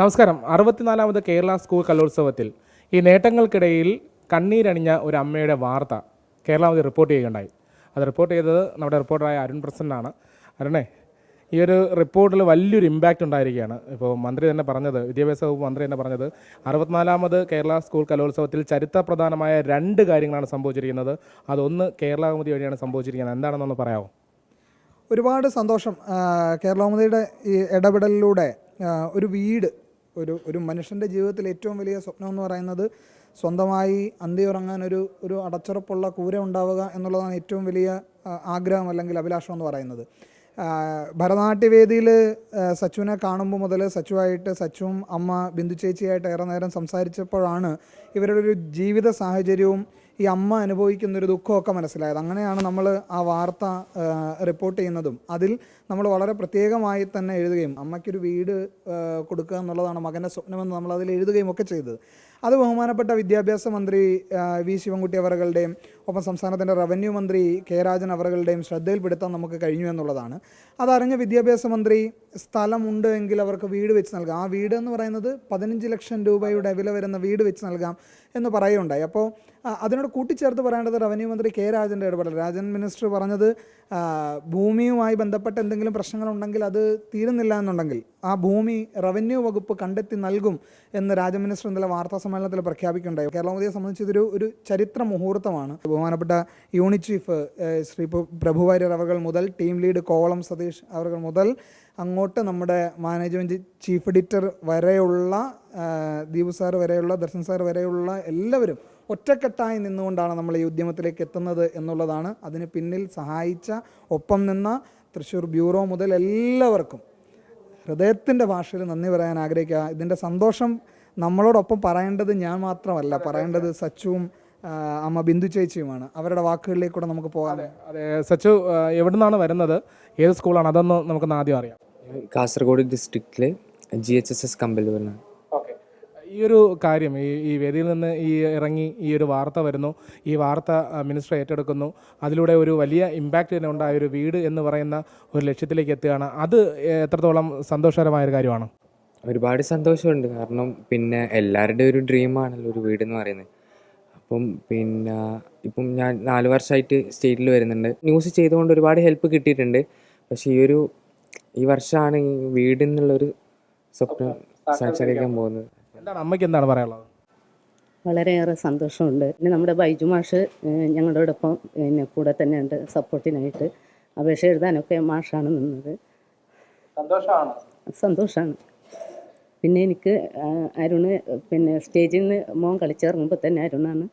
നമസ്കാരം. അറുപത്തിനാലാമത് കേരള സ്കൂൾ കലോത്സവത്തിൽ ഈ നേട്ടങ്ങൾക്കിടയിൽ കണ്ണീരണിഞ്ഞ ഒരു അമ്മയുടെ വാർത്ത കേരളാവധി റിപ്പോർട്ട് ചെയ്യുകയുണ്ടായി. അത് റിപ്പോർട്ട് ചെയ്തത് നമ്മുടെ റിപ്പോർട്ടറായ അരുൺ പ്രസന്നാണ്. അരുണേ ഈ ഒരു റിപ്പോർട്ടിൽ വലിയൊരു ഇമ്പാക്റ്റ് ഉണ്ടായിരിക്കുകയാണ്. ഇപ്പോൾ മന്ത്രി തന്നെ പറഞ്ഞത് വിദ്യാഭ്യാസ വകുപ്പ് മന്ത്രി തന്നെ പറഞ്ഞത് അറുപത്തിനാലാമത് കേരള സ്കൂൾ കലോത്സവത്തിൽ ചരിത്രപ്രധാനമായ രണ്ട് കാര്യങ്ങളാണ് സംഭവിച്ചിരിക്കുന്നത്. അതൊന്ന് കേരള വഴിയാണ് സംഭവിച്ചിരിക്കുന്നത്. എന്താണെന്നൊന്ന് പറയാമോ? ഒരുപാട് സന്തോഷം. കേരളോമതിയുടെ ഈ ഇടപെടലിലൂടെ ഒരു വീട് ഒരു ഒരു മനുഷ്യന്റെ ജീവിതത്തിൽ ഏറ്റവും വലിയ സ്വപ്നം എന്ന് പറയുന്നത് സ്വന്തമായി അന്തി ഉറങ്ങാൻ ഒരു ഒരു അടച്ചുറപ്പുള്ള കൂര ഉണ്ടാവുക എന്നുള്ളതാണ് ഏറ്റവും വലിയ ആഗ്രഹം അല്ലെങ്കിൽ അഭിലാഷം എന്ന് പറയുന്നത്. ഭരതനാട്യവേദിയിൽ സച്ചുവിനെ കാണുമ്പോൾ മുതൽ സച്ചുവായിട്ട് സച്ചുവും അമ്മ ബിന്ദു ചേച്ചിയായിട്ട് ഏറെ നേരം സംസാരിച്ചപ്പോഴാണ് ഇവരുടെ ഒരു ജീവിത സാഹചര്യവും ഈ അമ്മ അനുഭവിക്കുന്ന ഒരു ദുഃഖമൊക്കെ മനസ്സിലായത്. അങ്ങനെയാണ് നമ്മൾ ആ വാർത്ത റിപ്പോർട്ട് ചെയ്യുന്നതും. അതിൽ നമ്മൾ വളരെ പ്രത്യേകമായി തന്നെ എഴുതുകയും അമ്മയ്ക്കൊരു വീട് കൊടുക്കുക എന്നുള്ളതാണ് മകന്റെ സ്വപ്നമെന്ന് നമ്മൾ അതിൽ എഴുതുകയും ഒക്കെ ചെയ്തത്. അത് ബഹുമാനപ്പെട്ട വിദ്യാഭ്യാസ മന്ത്രി വി. ശിവൻകുട്ടി അവറുകളുടെയും ഒപ്പം സംസ്ഥാനത്തിന്റെ റവന്യൂ മന്ത്രി കെ. രാജൻ അവറുകളുടെയും ശ്രദ്ധയിൽപ്പെടുത്താൻ നമുക്ക് കഴിഞ്ഞു എന്നുള്ളതാണ്. അതറിഞ്ഞ വിദ്യാഭ്യാസ മന്ത്രി സ്ഥലമുണ്ട് എങ്കിൽ അവർക്ക് വീട് വെച്ച് നൽകാം. ആ വീട് എന്ന് പറയുന്നത് പതിനഞ്ച് ലക്ഷം രൂപയുടെ വില വരുന്ന വീട് വെച്ച് നൽകാം. എന്ന് പറയുകയുണ്ടായി. അപ്പോൾ അതിനോട് കൂട്ടിച്ചേർത്ത് പറയേണ്ടത് റവന്യൂ മന്ത്രി കെ രാജന്റെ ഇടപെടൽ. രാജൻ മിനിസ്റ്റർ പറഞ്ഞത് ഭൂമിയുമായി ബന്ധപ്പെട്ട എന്തെങ്കിലും പ്രശ്നങ്ങളുണ്ടെങ്കിൽ അത് തീരുന്നില്ല എന്നുണ്ടെങ്കിൽ ആ ഭൂമി റവന്യൂ വകുപ്പ് കണ്ടെത്തി നൽകും എന്ന് രാജൻ മിനിസ്റ്റർ ഇന്നലെ വാർത്താ സമ്മേളനത്തിൽ പ്രഖ്യാപിക്കുകയുണ്ടായി. കേരളമോദിയെ സംബന്ധിച്ച് ഇതൊരു ഒരു ചരിത്ര മുഹൂർത്തമാണ്. ബഹുമാനപ്പെട്ട യൂണിറ്റ് ചീഫ് ശ്രീ പ്രഭുവാര്യർ അവർ മുതൽ ടീം ലീഡ് കോവളം സതീഷ് അവർ മുതൽ അങ്ങോട്ട് നമ്മുടെ മാനേജ്മെന്റ് ചീഫ് എഡിറ്റർ വരെയുള്ള ദീപു സാർ വരെയുള്ള ദർശൻ സാർ വരെയുള്ള എല്ലാവരും ഒറ്റക്കെട്ടായി നിന്നുകൊണ്ടാണ് നമ്മൾ ഈ ഉദ്യമത്തിലേക്ക് എത്തുന്നത് എന്നുള്ളതാണ്. അതിന് പിന്നിൽ സഹായിച്ച ഒപ്പം നിന്ന തൃശ്ശൂർ ബ്യൂറോ മുതൽ എല്ലാവർക്കും ഹൃദയത്തിന്റെ ഭാഷയിൽ നന്ദി പറയാൻ ആഗ്രഹിക്കുക. ഇതിന്റെ സന്തോഷം നമ്മളോടൊപ്പം പറയേണ്ടത് ഞാൻ മാത്രമല്ല. പറയേണ്ടത് സച്ചുവും അമ്മ ബിന്ദു ചേച്ചിയുമാണ്. അവരുടെ വാക്കുകളിലേക്ക് കൂടെ നമുക്ക് പോകാം. അതെ സച്ചു എവിടെ നിന്നാണ് വരുന്നത്? ഏത് സ്കൂളാണ്? അതൊന്ന് നമുക്ക് ആദ്യം അറിയാം. കാസർഗോഡ് ഡിസ്ട്രിക്റ്റിലെ ജി എച്ച് എസ് എസ് കമ്പലൂരിലാണ് ഓക്കെ. ഈ ഒരു കാര്യം ഈ ഈ വേദിയിൽ നിന്ന് ഈ ഇറങ്ങി ഈ ഒരു വാർത്ത വരുന്നു. ഈ വാർത്ത മിനിസ്റ്റർ ഏറ്റെടുക്കുന്നു. അതിലൂടെ ഒരു വലിയ ഇമ്പാക്റ്റ് തന്നെ ഉണ്ടായ ഒരു വീട് എന്ന് പറയുന്ന ഒരു ലക്ഷ്യത്തിലേക്ക് എത്തുകയാണ്. അത് എത്രത്തോളം സന്തോഷകരമായ ഒരു കാര്യമാണ്? ഒരുപാട് സന്തോഷമുണ്ട്. കാരണം പിന്നെ എല്ലാവരുടെയും ഒരു ഡ്രീമാണല്ലോ ഒരു വീട് എന്ന് പറയുന്നത്. അപ്പം പിന്നെ ഇപ്പം ഞാൻ നാല് വർഷമായിട്ട് സ്റ്റേറ്റിൽ വരുന്നുണ്ട്. ന്യൂസ് ചെയ്തുകൊണ്ട് ഒരുപാട് ഹെൽപ്പ് കിട്ടിയിട്ടുണ്ട്. പക്ഷേ ഈ ഒരു ഈ വർഷമാണ് ഈ വീട് എന്നുള്ളൊരു സ്വപ്നം സാക്ഷാത്കരിക്കാൻ പോകുന്നത്. എന്താണ് അമ്മയ്ക്ക് എന്താണ് പറയാനുള്ളത്? വളരെയേറെ സന്തോഷമുണ്ട്. പിന്നെ നമ്മുടെ ബൈജു മാഷ് ഞങ്ങളുടെ ഞങ്ങളോടൊപ്പം പിന്നെ കൂടെ തന്നെ ഉണ്ട് സപ്പോർട്ടിനായിട്ട്. അപേക്ഷ എഴുതാനൊക്കെ മാഷാണ് നിന്നത്. സന്തോഷമാണ്? സന്തോഷമാണ് പിന്നെ എനിക്ക് അരുണ് പിന്നെ സ്റ്റേജിൽ നിന്ന് മോൻ കളിച്ചിറങ്ങുമ്പോൾ തന്നെ അരുണാണ്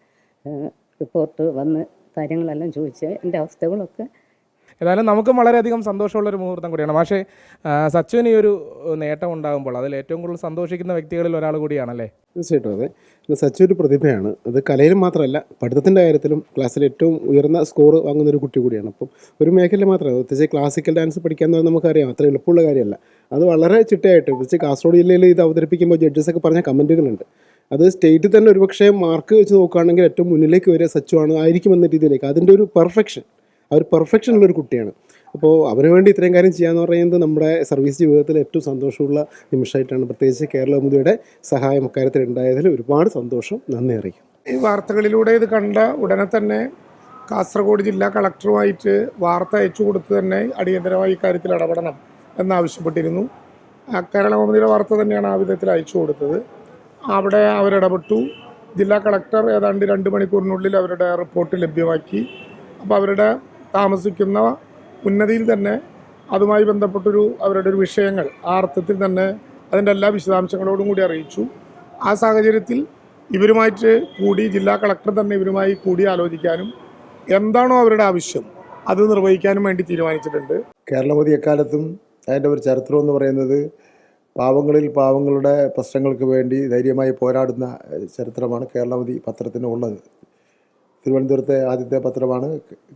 റിപ്പോർട്ട് വന്ന് കാര്യങ്ങളെല്ലാം ചോദിച്ച് എന്റെ അവസ്ഥകളൊക്കെ ഏതായാലും നമുക്കും വളരെയധികം സന്തോഷമുള്ള ഒരു മുഹൂർത്തം കൂടിയാണ്. പക്ഷേ സച്ചുവിന് ഈ ഒരു നേട്ടം ഉണ്ടാകുമ്പോൾ അതിൽ ഏറ്റവും കൂടുതൽ സന്തോഷിക്കുന്ന വ്യക്തികളിൽ ഒരാൾ കൂടിയാണല്ലേ? തീർച്ചയായിട്ടും അതെ. സച്ചു ഒരു പ്രതിഭയാണ്. അത് കലയിലും മാത്രമല്ല പഠിത്തത്തിന്റെ കാര്യത്തിലും ക്ലാസ്സിൽ ഏറ്റവും ഉയർന്ന സ്കോർ വാങ്ങുന്ന ഒരു കുട്ടി കൂടിയാണ്. അപ്പം ഒരു മേഖല മാത്രമല്ല പ്രത്യേകിച്ച് ക്ലാസിക്കൽ ഡാൻസ് പഠിക്കാൻ എന്ന് നമുക്കറിയാം. അത്ര എളുപ്പമുള്ള കാര്യമല്ല. അത് വളരെ ചിട്ടയായിട്ട് പ്രത്യേകിച്ച് കാസർഗോഡ് ജില്ലയിൽ ഇത് അവതരിപ്പിക്കുമ്പോൾ ജഡ്ജസ് ഒക്കെ പറഞ്ഞ കമന്റുകളുണ്ട്. അത് സ്റ്റേറ്റിൽ തന്നെ ഒരുപക്ഷെ മാർക്ക് വെച്ച് നോക്കുകയാണെങ്കിൽ ഏറ്റവും മുന്നിലേക്ക് വരിക സച്ചുവാണ് ആയിരിക്കും എന്ന രീതിയിലേക്ക്. അതിന്റെ ഒരു പെർഫെക്ഷൻ. ആ ഒരു പെർഫെക്ഷൻ ഉള്ളൊരു കുട്ടിയാണ്. അപ്പോൾ അവന് വേണ്ടി ഇത്രയും കാര്യം ചെയ്യാന്ന് പറയുന്നത് നമ്മുടെ സർവീസ് ജീവിതത്തിൽ ഏറ്റവും സന്തോഷമുള്ള നിമിഷമായിട്ടാണ്. പ്രത്യേകിച്ച് കേരള മോദിയുടെ സഹായം അക്കാര്യത്തിൽ ഉണ്ടായതിൽ ഒരുപാട് സന്തോഷം. നന്ദി അറിയിക്കും ഈ വാർത്തകളിലൂടെ ഇത് കണ്ട ഉടനെ തന്നെ കാസർഗോഡ് ജില്ലാ കളക്ടറുമായിട്ട് വാർത്ത അയച്ചു കൊടുത്ത് തന്നെ അടിയന്തരമായി ഇക്കാര്യത്തിൽ ഇടപെടണം എന്നാവശ്യപ്പെട്ടിരുന്നു. കേരള മോദിയുടെ വാർത്ത തന്നെയാണ് ആ വിധത്തിൽ അയച്ചു കൊടുത്തത്. അവിടെ അവരിടപെട്ടു ജില്ലാ കളക്ടർ ഏതാണ്ട് രണ്ട് മണിക്കൂറിനുള്ളിൽ അവരുടെ റിപ്പോർട്ട് ലഭ്യമാക്കി. അപ്പോൾ അവരുടെ താമസിക്കുന്ന ഉന്നതിയിൽ തന്നെ അതുമായി ബന്ധപ്പെട്ടൊരു അവരുടെ ഒരു വിഷയങ്ങൾ ആ അർത്ഥത്തിൽ തന്നെ അതിന്റെ എല്ലാ വിശദാംശങ്ങളോടും കൂടി അറിയിച്ചു. ആ സാഹചര്യത്തിൽ ഇവരുമായിട്ട് കൂടി ജില്ലാ കളക്ടർ തന്നെ ഇവരുമായി കൂടി ആലോചിക്കാനും എന്താണോ അവരുടെ ആവശ്യം അത് നിർവഹിക്കാനും വേണ്ടി തീരുമാനിച്ചിട്ടുണ്ട്. കേരളമതി എക്കാലത്തും അതിന്റെ ഒരു ചരിത്രം എന്ന് പറയുന്നത് പാവങ്ങളിൽ പാവങ്ങളുടെ പ്രശ്നങ്ങൾക്ക് വേണ്ടി ധൈര്യമായി പോരാടുന്ന ചരിത്രമാണ് കേരളമതി പത്രത്തിന് ഉള്ളത്. തിരുവനന്തപുരത്തെ ആദ്യത്തെ പത്രമാണ്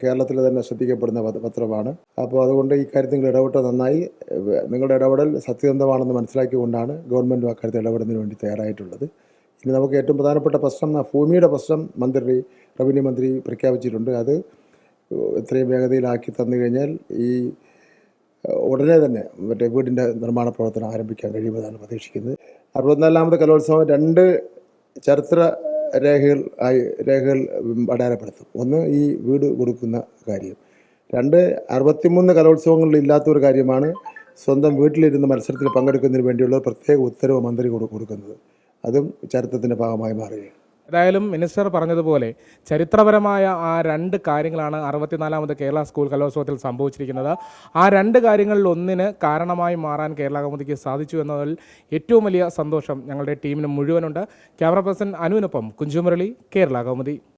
കേരളത്തിൽ തന്നെ ശ്രദ്ധിക്കപ്പെടുന്ന പത്രമാണ്. അപ്പോൾ അതുകൊണ്ട് ഈ കാര്യത്തിൽ നിങ്ങൾ ഇടപെട്ട നന്നായി നിങ്ങളുടെ ഇടപെടൽ സത്യസന്ധമാണെന്ന് മനസ്സിലാക്കിക്കൊണ്ടാണ് ഗവൺമെന്റ് അക്കാര്യത്തിൽ ഇടപെടുന്നതിന് വേണ്ടി തയ്യാറായിട്ടുള്ളത്. ഇനി നമുക്ക് ഏറ്റവും പ്രധാനപ്പെട്ട പ്രശ്നം ആ ഭൂമിയുടെ പ്രശ്നം മന്ത്രി റവന്യൂ മന്ത്രി പ്രഖ്യാപിച്ചിട്ടുണ്ട്. അത് എത്രയും വേഗതയിലാക്കി തന്നു കഴിഞ്ഞാൽ ഈ ഉടനെ തന്നെ മറ്റേ വീടിന്റെ നിർമ്മാണ പ്രവർത്തനം ആരംഭിക്കാൻ കഴിയുമെന്നാണ് പ്രതീക്ഷിക്കുന്നത്. അറുപത്തിനാലാമത് കലോത്സവം രണ്ട് ചരിത്ര രേഖകൾ ആയി രേഖകൾ അടയാളപ്പെടുത്തും. ഒന്ന് ഈ വീട് കൊടുക്കുന്ന കാര്യം. രണ്ട് അറുപത്തിമൂന്ന് കലോത്സവങ്ങളിൽ ഇല്ലാത്ത ഒരു കാര്യമാണ് സ്വന്തം വീട്ടിലിരുന്ന് മത്സരത്തിൽ പങ്കെടുക്കുന്നതിന് വേണ്ടിയുള്ള പ്രത്യേക ഉത്തരവ് മന്ത്രി കൊടുക്കുന്നത്. അതും ചരിത്രത്തിന്റെ ഭാഗമായി മാറുകയാണ്. ഏതായാലും മിനിസ്റ്റർ പറഞ്ഞതുപോലെ ചരിത്രപരമായ ആ രണ്ട് കാര്യങ്ങളാണ് അറുപത്തിനാലാമത് കേരള സ്കൂൾ കലോത്സവത്തിൽ സംഭവിച്ചിരിക്കുന്നത്. ആ രണ്ട് കാര്യങ്ങളിൽ ഒന്നിന് കാരണമായി മാറാൻ കേരള കൗമുദിക്ക് സാധിച്ചു എന്നതിൽ ഏറ്റവും വലിയ സന്തോഷം ഞങ്ങളുടെ ടീമിന് മുഴുവനുണ്ട്. ക്യാമറ പേഴ്സൺ അനുവിനൊപ്പം കുഞ്ചുമുരളി കേരള കൗമുദി.